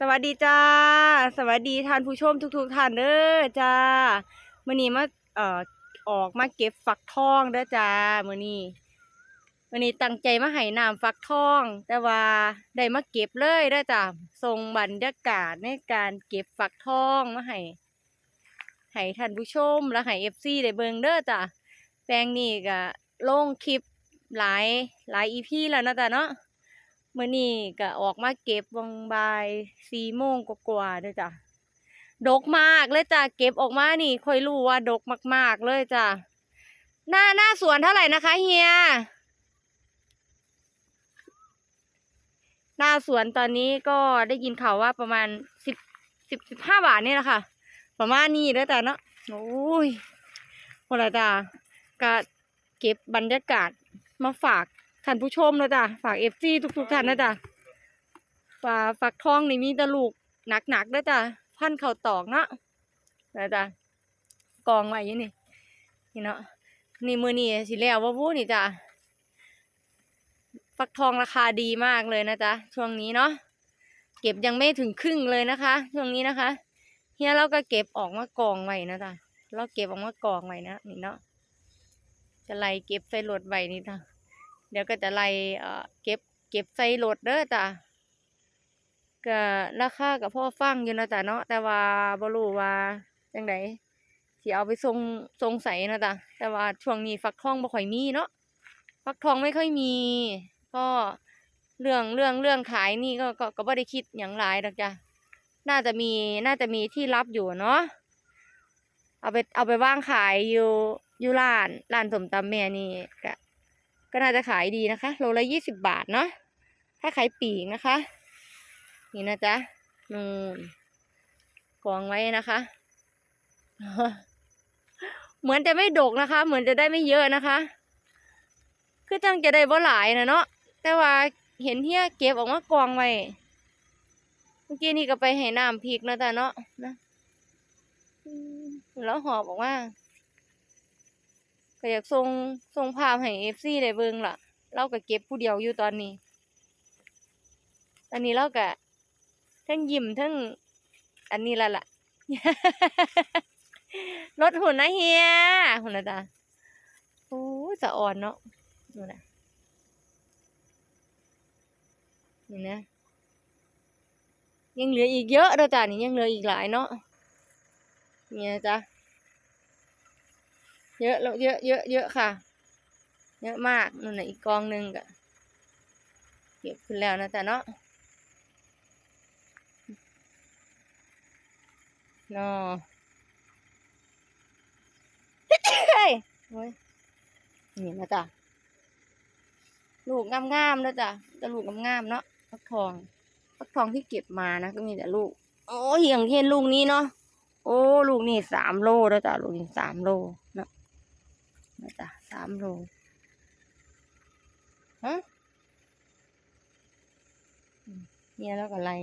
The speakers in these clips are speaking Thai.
สวัสดีจ้า สวัสดีท่านผู้ชมทุก ๆท่านเด้อจ้ามื้อนี้มาเอ่อออกมาเก็บฟักทองเด้อจ้ามื้อนี้มื้อนี้ตั้งใจมาให้น้ำฟักทอง แต่ว่าได้มาเก็บเลยเด้อจ้าส่งบรรยากาศในการเก็บฟักทองมาให้ให้ท่านผู้ชมและให้ FC ได้เบิ่งเด้อจ้าแปลงนี้ก็ลงคลิปหลายหลาย EP แล้วนะจ้าเนาะ มื่อนี้ก็ออกมาเก็บวังบายสี่โมงกว่าๆเด้อจ้ะดกมากเลยจ้ะเก็บออกมานี่ค่อยรู้ว่าดกมาก ๆ เลยจ้ะหน้าหน้าสวนเท่าไหร่นะคะเฮียหน้าสวนตอนนี้ก็ได้ยินข่าวว่าประมาณสิบสิบสิบห้าบาทนี่แหละค่ะ ประมาณนี้เด้อจ้ะเนาะโอ้ยพอละจ้ะก็เก็บบรรยากาศมาฝาก ท่านผู้ชมนะจ๊ะฝากเอฟซีทุกๆท่านนะจ๊ะฝากฝักทองนี่มีตะลูกหนักๆด้วยจ้ะพันเข่าตอกเนาะนะจ๊ะกองไว้ยี่นี่นี่เนาะนี่มือนี่สิแล้วว่าพูนี่จ้ะฟักทองราคาดีมากเลยนะจ๊ะช่วงนี้เนาะเก็บยังไม่ถึงครึ่งเลยนะคะ ช่วงนี้นะคะเฮียเราก็เก็บออกมากองไว้นะจ๊ะเราเก็บออกมากองไว้นะนี่เนาะจะไล่เก็บใส่รถไว้นี่จ้ะ ดี๋ยวก็จะไล่เก็บเก็บใส่รถเด้อจ้ะก็ราคากับพ่อฟังอยู่นะจ๊ะเนาะแต่ว่าบ่รู้ว่าจังไดสิเอาไปส่งส่งใส่นะจ๊ะแต่ว่าช่วงนี้ฟักทองบ่ค่อยมีเนาะฟักทองไม่ค่อยมี ก็เรื่องเรื่องเรื่องขายนี่ก็ก็ก็บ่ได้คิดหยังหลายดอกจ้ะน่าจะมีน่าจะมีที่รับอยู่เนาะเอาไปเอาไปว่างขายอยู่อยู่ร้านร้านสมตำแม่นี่ก็ ก็น่าจะขายดีนะคะ โลละยี่สิบบาทเนาะ ถ้าขายปีกนะคะ นี่นะจ๊ะนูนกองไว้นะคะ เหมือนจะไม่ดกนะคะ เหมือนจะได้ไม่เยอะนะคะ คือจังจะได้บ่หลายนะเนาะ แต่ว่าเห็นเฮียเก็บออกมากองไว้ เมื่อกี้นี่ก็ไปให้น้ำพริกนะจ๊ะเนาะนะแล้วหอบออกมา ก็อยากส่งส่งภาพให้เอฟซีได้เบิ่งล่ะ เราก็เก็บผู้เดียวอยู่ตอนนี้ ตอนนี้เราก็ทั้งยิ้มทั้งอันนี้ละล่ะรถหุ่นนะเฮียหุ่นนะจ๊ะโอ้สะอ่อนเนาะดูนะนี่นะยังเหลืออีกเยอะเด้อจ้ะนี่ยังเหลืออีกหลายเนาะเนี่ยจ้ะ เยอะแล้วเยอะเยอะเยอะค่ะ เยอะมากนู่นน่ะอีกกองหนึ่งก็เก็บขึ้นแล้วนะจ๊ะเนาะเนาะเฮ้ยนี่นะจ๊ะลูกงามๆนะจ๊ะแต่ลูกงามๆเนาะฟักทองฟักทองที่เก็บมานะก็มีแต่ลูก โอ้ยอย่างเช่นลูกนี้เนาะโอ้ ลูกนี่สามโลแล้วจ้ะลูกนี่สามโลเนาะ นะจ๊ะสามโลฮะเนี่ยแล้วก็ไล่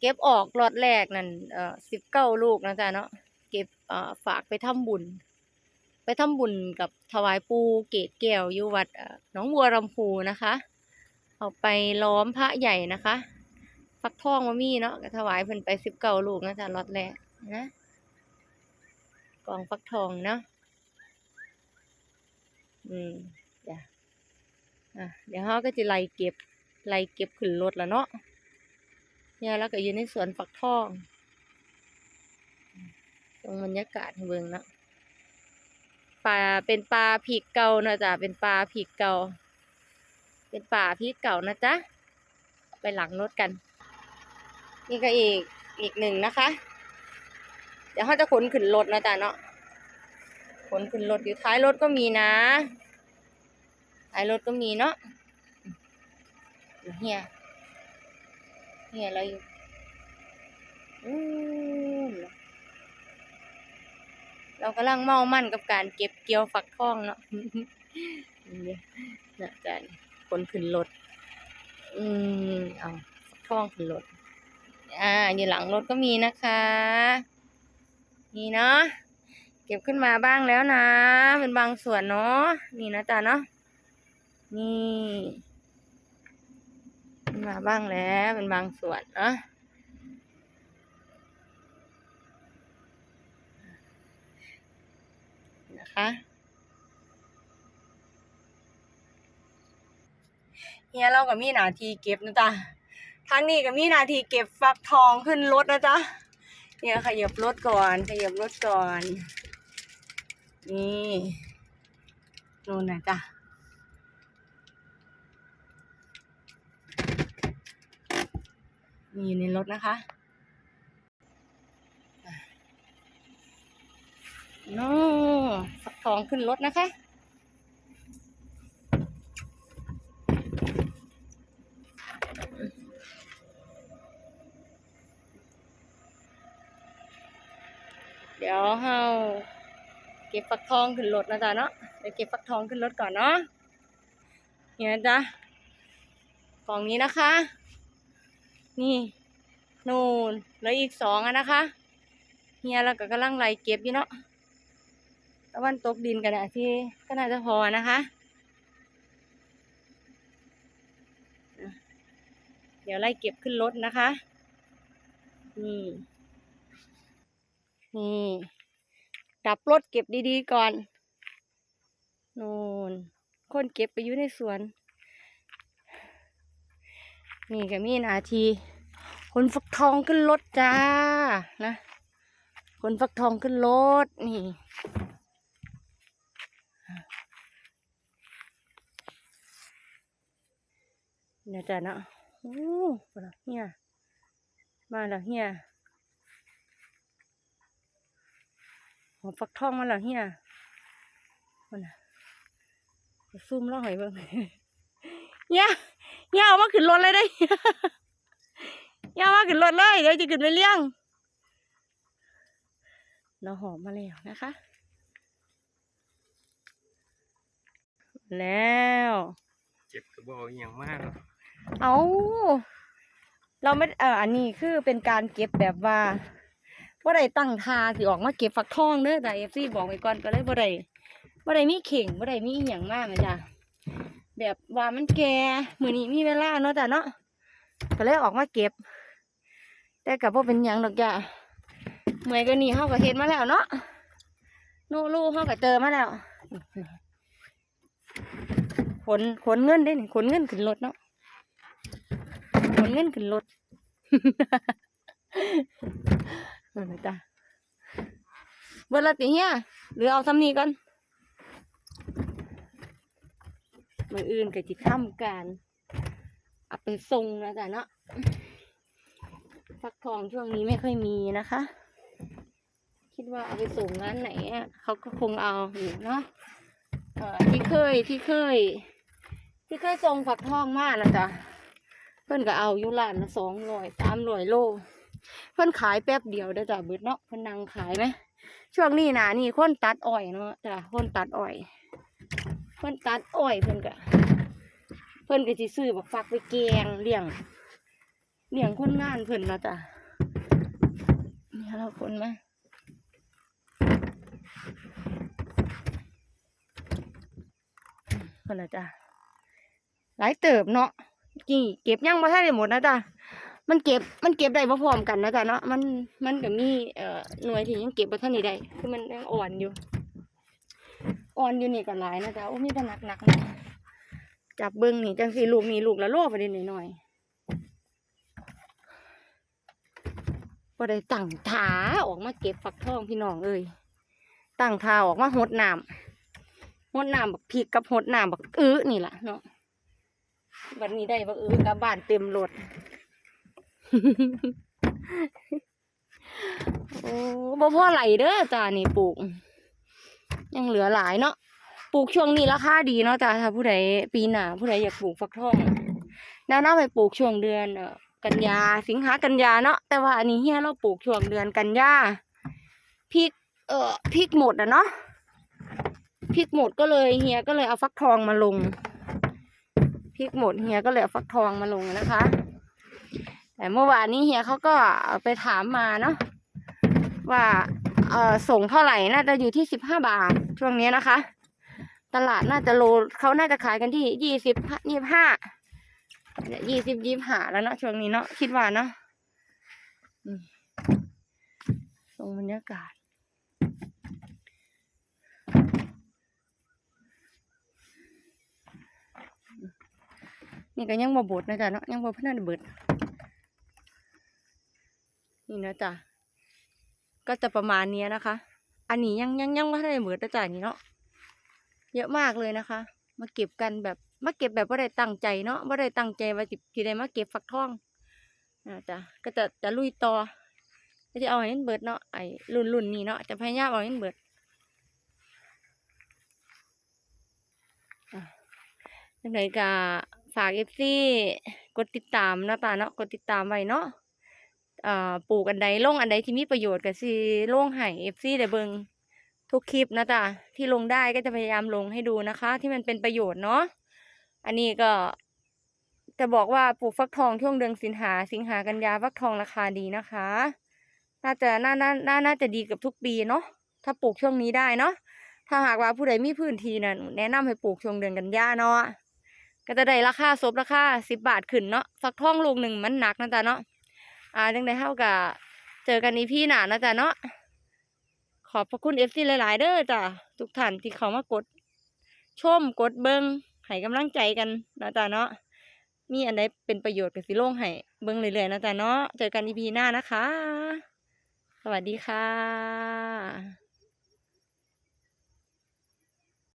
เก็บออกรอดแรกนั่นเอ่อสิบเก้าลูกนะจ๊ะเนาะเก็บเอ่อฝากไปทำบุญ ไปทำบุญกับถวายปูเกตแก้วอยู่วัดเอ่อหนองบัวลำพูนะคะ เอาไปล้อมพระใหญ่นะคะฟักทองมามีเนาะถวายเพิ่นไปสิบเก้าลูกนะจ๊ะรอดแรกนะ กองฟักทองเนาะอืมจ้ะอะเดี๋ยวเขาก็จะไล่เก็บไล่เก็บขึ้นรถแล้วเนาะเนี่ยแล้วก็อยู่ในสวนฟักทองตรงบรรยากาศเบิ่งเนาะปลาเป็นปลาผีเก่านะจ๊ะเป็นปลาผีเก่า เป็นป่าผีเก่านะจ๊ะไปหลังรถกัน นี่ก็อีกอีกหนึ่งนะคะ เดี๋ยวเขาจะขนขึ้นรถนะจ๊ะเนาะขนขึ้นรถอยู่ท้ายรถก็มีนะท้ายรถก็มีเนาะอยู่เฮียเฮียเรอยู่อืมเรากำลังเมามั่นกับการเก็บเกี่ยวฝักทองเนาะนี่นะจ๊ะขนขึ้นรถอืมเอาฝักทองขึ้นรถอ่า อยู่หลังรถก็มีนะคะ นี่เนาะเก็บขึ้นมาบ้างแล้วนะ เป็นบางส่วนเนาะนี่นะจ๊ะเนาะนี่มาบ้างแล้วเป็นบางส่วนเนาะนะคะเฮียเราก็มีหนาทีเก็บนะจ๊ะทางนี้ก็มีหนาทีเก็บฟักทองขึ้นรถนะจ๊ะ เนี่ยขยับรถก่อน ขยับรถก่อน นี่นู่นนะจ๊ะมีอยู่ในรถนะคะโน่ฟักทองขึ้นรถนะคะ เดี๋ยวเฮาเก็บฟักทองขึ้นรถนะจ๊ะเนาะเดี๋ยวเก็บฟักทองขึ้นรถก่อนเนาะเนี่ยจ๊ะกล่องนี้นะคะ นี่นูนแล้วอีกสองอะนะคะเฮียเราก็กำลังไล่เก็บอยู่เนาะตะวันตกดินกันอะที่ก็น่าจะพอนะคะเดี๋ยวไล่เก็บขึ้นรถนะคะ นี่ดับรถเก็บดีๆก่อนนู่นคนเก็บไปอยู่ในสวน นี่ก็มีนาทีคนฟักทองขึ้นรถจ้านะคนฟักทองขึ้นรถนี่เดี๋ยวจ้ะเนาะโอ้มาแล้วเฮียมาแล้วเฮีย หัวฟักทองมาแล้วเฮียมันน่ะไปซุ่มเล่าให้เบิ่งเฮียเฮียเอามาขึ้นรถเลยได้เฮียเอามาขึ้นรถเลยเดี๋ยวจะขึ้นไปเลี้ยงเราหอมมาแล้วนะคะ แล้วเจ็บกระบอกอหย่างมากหรอกเอาเราไม่เอออันนี้คือเป็นการเก็บแบบว่า ว่าได้ตั้งทาสิออกมาเก็บฝักทองเด้อแต่เอฟซีบอกไว้ก่อนก็เลยบ่ได้บ่ได้มีเข่งบ่ได้มีอหย่างมากนะจ้ะแบบว่ามันแก่มือนี้มีเวลาเนาะจ้ะเนาะก็เลยออกมาเก็บ แต่กับว่าเป็นหยังดอกจ้ะเมื่อยก็นี่เฮาก็เฮ็ดมาแล้วเนาะโนลูเฮาก็เจอมาแล้วขนขนเงินได้นี่ขนเงินขึ้นรถเนาะขนเงินขึ้นรถ เออจ้ะเบอร์ละติเฮียหรือเอาซ้ำนี้ก่อนมืออื่นก็จิทำการเอาไปส่งนะจ๊ะเนาะฟักทองช่วงนี้ไม่ค่อยมีนะคะ คิดว่าเอาไปส่งงานไหนเขาก็คงเอาอยู่เนาะที่เคยที่เคย ที่เคยส่งฝักทองมากนะจ๊ะเพิ่อนก็เอาอยู่ร้านละสองร้อยสามร้อยโล เพิ่นขายแป๊บเดียวเด้อจ้ะเบิดเนาะเพิ่นนั่งขายไหมช่วงนี้นะนี่คนตัดอ้อยเนาะจ้ะคนตัดอ้อยเพิ่นตัดอ้อยเพิ่นก็เพิ่นก็สิซื้อบักฟักไปแกงเลี้ยงเลี้ยงคนงานเพิ่นเนาะจ้ะนี่เราคนมาเพิ่นละจ้ะหลายเติบเนาะกี่เก็บยังบ่ทันได้หมดนะจ๊ะ มันเก็บมันเก็บได้พร้อมกันนะจ๊ะเนาะมันมันก็มีเอ่อหน่วยที่ยังเก็บบ่ทันได้ได้คือมันยังอ่อนอยู่ อ่อนอยู่นี่ก็หลายนะจ๊ะโอ้มีแต่หนักๆนะจับเบิ่งนี่จังสิลูกนี่ลูกละโลไปนิดหน่อยๆบ่ได้ตั้งถาออกมาเก็บฝักทองพี่น้องเอ้ยตั้งทาออกมาหดน้ำหดน้ำบักพริกกับหดน้ำบักอื้อนี่แหละเนาะวันนี้ได้บ่เออกับบ้านเต็มรถ โอ้บ่พอไหลเด้อจ้านี่ปลูก ยังเหลือหลายเนาะปลูกช่วงนี้ราคาดีเนาะจ้าถ้าผู้ใดปีหน้าผู้ใดอยากปลูกฟักทองแนะนำไปปลูกช่วงเดือนเออกันยาสิงหากันยาเนาะแต่ว่าอันนี้เฮียเราปลูกช่วงเดือนกันยาพริกเอ่อพริกหมดอะเนาะพริกหมดก็เลยเฮียก็เลยเอาฟักทองมาลงพริกหมดเฮียก็เลยเอาฟักทองมาลงนะคะ แต่เมื่อวานนี้เฮียเขาก็ไปถามมาเนาะว่าเออส่งเท่าไหร่น่าจะอยู่ที่สิบห้าบาทช่วงนี้นะคะ ตลาดน่าจะโลเขาน่าจะขายกันที่ยี่สิบยี่ห้ายี่สิบยี่ห้าแล้วเนาะช่วงนี้เนาะคิดว่าเนาะอืมชมบรรยากาศนี่ก็ยังบ่บดนะจ๊ะเนาะยังบ่เพิ่นเบิด นะจ๊ะก็จะประมาณนี้นะคะ อันนี้ยังยังยังไม่ได้เบิดนะจ๊ะนี่เนาะเยอะมากเลยนะคะ มาเก็บกันแบบมาเก็บแบบว่าได้ตั้งใจเนาะว่าได้ตั้งใจว่าสิสิได้มาเก็บฟักทองนะจ๊ะก็จะจะลุยต่อก็จะเอาให้มันเบิดเนาะไอ้รุ่นรุ่นนี้เนาะจะพยายามเอาให้มันเบิดอะจังไดก็ฝากเอฟซีกดติดตามนาะตาเนาะกดติดตามไว้เนาะ ปลูกอันใดลงอันใดที่มีประโยชน์ก็สิลงให้เอฟซีได้เบิงทุกคลิปนะจ๊ะที่ลงได้ก็จะพยายามลงให้ดูนะคะ ที่มันเป็นประโยชน์เนาะอันนี้ก็จะบอกว่าปลูกฟักทองช่วงเดือนสิงหาสิงหากันยาฟักทองราคาดีนะคะ น่าจะน่าน่าน่าน่าจะดีกับทุกปีเนาะถ้าปลูกช่วงนี้ได้เนาะถ้าหากว่าผู้ใดมีพื้นที่นะหนูแนะนำให้ปลูกช่วงเดือนกันยาเนาะก็จะได้ราคาซบราคาสิบบาทขึ้นเนาะฟักทองลูกหนึ่งมันหนักนะจ๊ะเนาะ อ่าจังได้เท่ากับเจอกันนี้พี่หนานะจ๊ะเนาะขอบพระคุณเอฟซีหลาย ๆ เด้อจ้ะทุกท่านที่เขามากด ชมกดเบิงให้กำลังใจกันนะจ๊ะเนาะมีอันใดเป็นประโยชน์กับสิโล่งให้เบิงเรื่อยๆนะจ๊ะเนาะเจอกันอีพีหน้านะคะ สวัสดีค่ะ